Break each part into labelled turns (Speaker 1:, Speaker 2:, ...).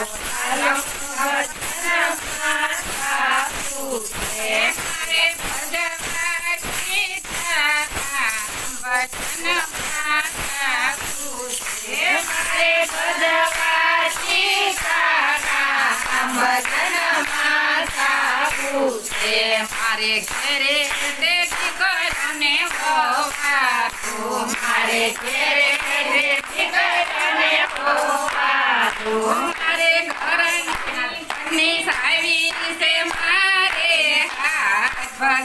Speaker 1: મારે ભજવા સીતારામ ભજનમાં સાધુ છે મારે ભજવા સીતારામ ભજનમાં સાધુ છે મારે ઘરે દેખી કરને હોવાતું મારે ઘરે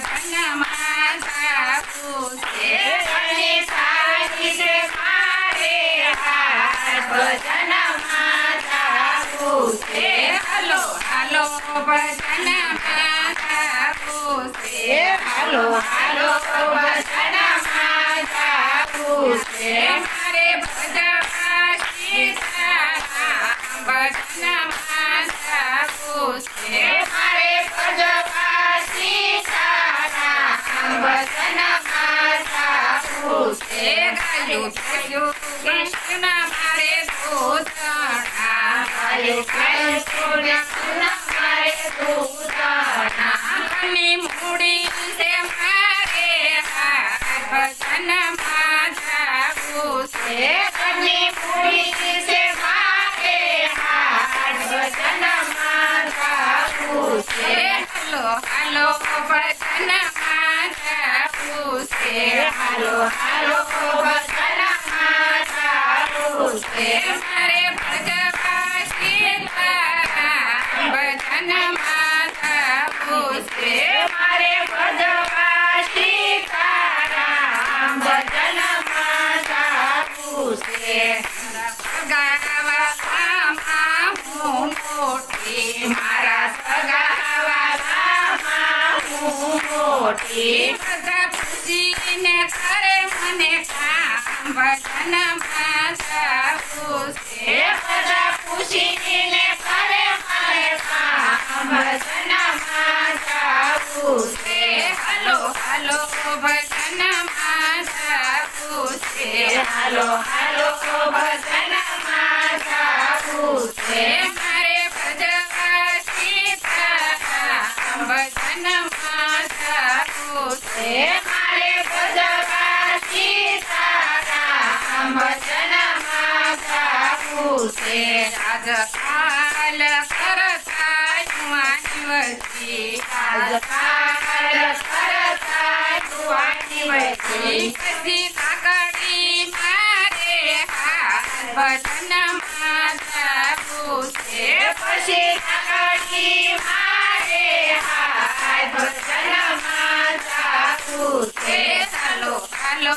Speaker 1: હાથ ભજનમાં જાવું છે ઘરની સાવી છે મારે હાથ ભજનમાં જાવું છે હાલો હાલો ભજનમાં જાવું છે હાલો હાલો ભજનમાં જાવું છે મારે ભજવા ભજનમાં ગાયું કૃષ્ણ મારે ગાયું કૃષ્ણ મારે દૂતણા કની મૂડી છે મારે હાથ ભજનમાં જાવું કની મૂડી જાવું મારે ભજવા સીતારામ ભજનમાં માતા છે મારે ભજવા સીતારામ સગાવાલામાં હું મોટી મારા સગાવાલામાં હું મોટી બધા કરે મને હાલો હાલો છે મારે ભજવા સીતારામ ભજનમાં જાવું મારે ભજવા સીતારામ ભજનમાં જાવું છે રાજકાલ કરતા યુવાની વચ્ચે રાજકાલ કરતા યુવાની વચ્ચે પછી કાકડી મારે હાથ ભજનમાં જાવું છે પછી કાકડી મારે હાથ ભજનમાં જાવું છે ચાલો હાલો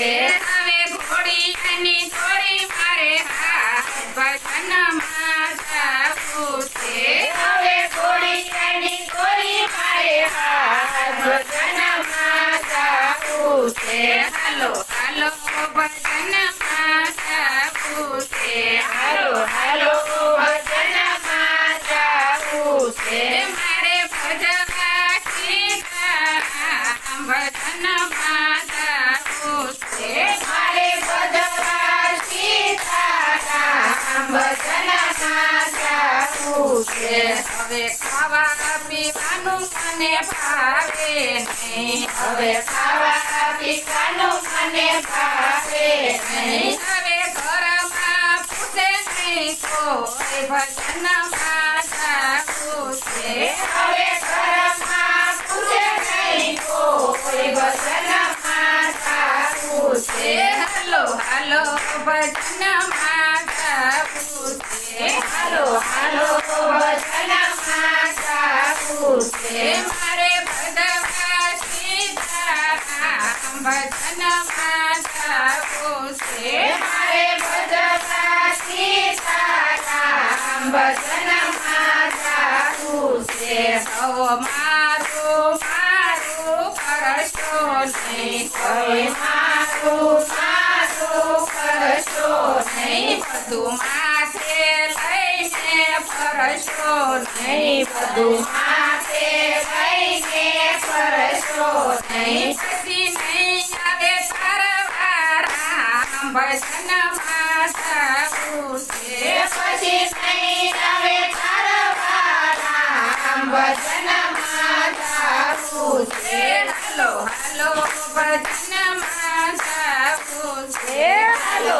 Speaker 1: હાથ ભજનમાં જાવું છે હવે ઘોડીની થોડી મારે હાથ ભજનમાં જાવું છે હાલો હાલો ભજનમાં જાવું છે હાલો હવે ખાવા પીવાનું મને ભાવે નહીં હવે ખાવા પીવાનું હવે ઘરમાં પૂછે નહીં કોઈ ભજન માતા પૂછે હવે ઘરમાં પૂછે નહીં કોઈ ભજન માતા છે હાલો હાલો ભજનમાં જાવું છે હાલો મારે
Speaker 2: મારે
Speaker 1: કરશો નહીં
Speaker 2: મારું
Speaker 1: નહીં, બધું માથે લઈને ફરશો નહીં,
Speaker 2: બધું માથે લઈને ફરશો
Speaker 1: નહીં. પછી નહીં આવે તારવારામ ભજનમાં જાવું છે.
Speaker 2: પછી નહીં આવે તારવારામ ભજનમાં જાવું છે.
Speaker 1: હાલો, હલો ભજનમાં જાવું છે.
Speaker 2: હાલો